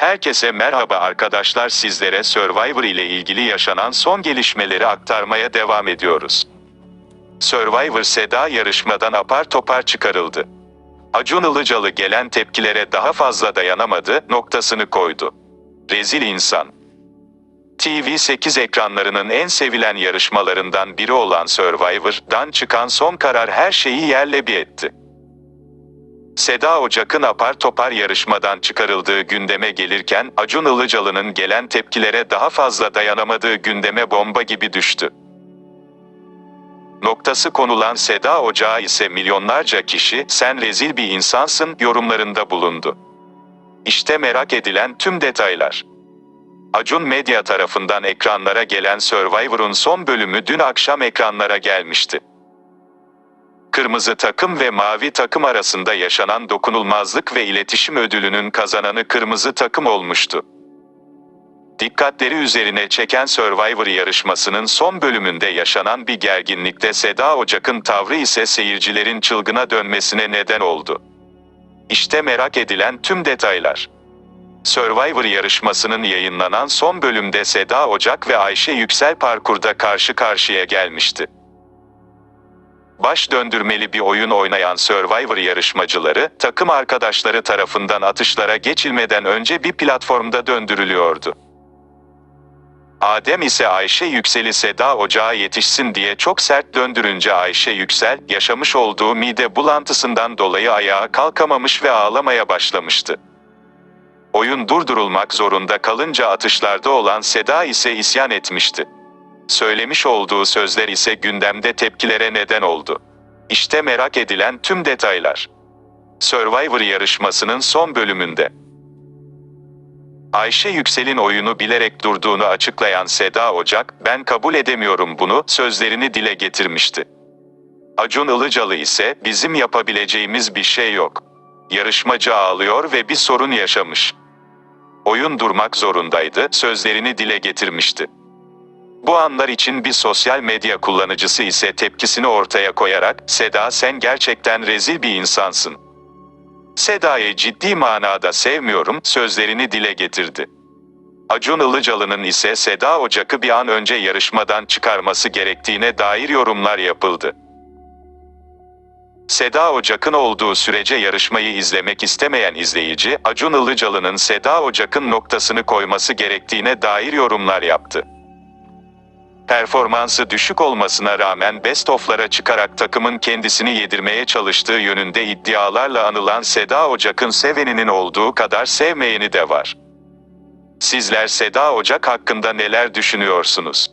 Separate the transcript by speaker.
Speaker 1: Herkese merhaba arkadaşlar sizlere Survivor ile ilgili yaşanan son gelişmeleri aktarmaya devam ediyoruz. Survivor Seda yarışmadan apar topar çıkarıldı. Acun Ilıcalı gelen tepkilere daha fazla dayanamadı, noktasını koydu. Rezil insan. TV8 ekranlarının en sevilen yarışmalarından biri olan Survivor'dan çıkan son karar her şeyi yerle bir etti. Seda Ocak'ın apar topar yarışmadan çıkarıldığı gündeme gelirken Acun Ilıcalı'nın gelen tepkilere daha fazla dayanamadığı gündeme bomba gibi düştü. Noktası konulan Seda Ocağı ise milyonlarca kişi sen rezil bir insansın yorumlarında bulundu. İşte merak edilen tüm detaylar. Acun Medya tarafından ekranlara gelen Survivor'un son bölümü dün akşam ekranlara gelmişti. Kırmızı takım ve mavi takım arasında yaşanan dokunulmazlık ve iletişim ödülünün kazananı kırmızı takım olmuştu. Dikkatleri üzerine çeken Survivor yarışmasının son bölümünde yaşanan bir gerginlikte Seda Ocak'ın tavrı ise seyircilerin çılgına dönmesine neden oldu. İşte merak edilen tüm detaylar. Survivor yarışmasının yayınlanan son bölümde Seda Ocak ve Ayşe Yüksel parkurda karşı karşıya gelmişti. Baş döndürmeli bir oyun oynayan Survivor yarışmacıları, takım arkadaşları tarafından atışlara geçilmeden önce bir platformda döndürülüyordu. Adem ise Ayşe Yüksel'i Seda Ocağı yetişsin diye çok sert döndürünce Ayşe Yüksel, yaşamış olduğu mide bulantısından dolayı ayağa kalkamamış ve ağlamaya başlamıştı. Oyun durdurulmak zorunda kalınca atışlarda olan Seda ise isyan etmişti. Söylemiş olduğu sözler ise gündemde tepkilere neden oldu. İşte merak edilen tüm detaylar. Survivor yarışmasının son bölümünde. Ayşe Yüksel'in oyunu bilerek durduğunu açıklayan Seda Ocak, ben kabul edemiyorum bunu, sözlerini dile getirmişti. Acun Ilıcalı ise, bizim yapabileceğimiz bir şey yok. Yarışmacı ağlıyor ve bir sorun yaşamış. Oyun durmak zorundaydı, sözlerini dile getirmişti. Bu anlar için bir sosyal medya kullanıcısı ise tepkisini ortaya koyarak, Seda sen gerçekten rezil bir insansın. Seda'yı ciddi manada sevmiyorum, sözlerini dile getirdi. Acun Ilıcalı'nın ise Seda Ocak'ı bir an önce yarışmadan çıkarması gerektiğine dair yorumlar yapıldı. Seda Ocak'ın olduğu sürece yarışmayı izlemek istemeyen izleyici, Acun Ilıcalı'nın Seda Ocak'ın noktasını koyması gerektiğine dair yorumlar yaptı. Performansı düşük olmasına rağmen best of'lara çıkarak takımın kendisini yedirmeye çalıştığı yönünde iddialarla anılan Seda Ocak'ın seveninin olduğu kadar sevmeyeni de var. Sizler Seda Ocak hakkında neler düşünüyorsunuz?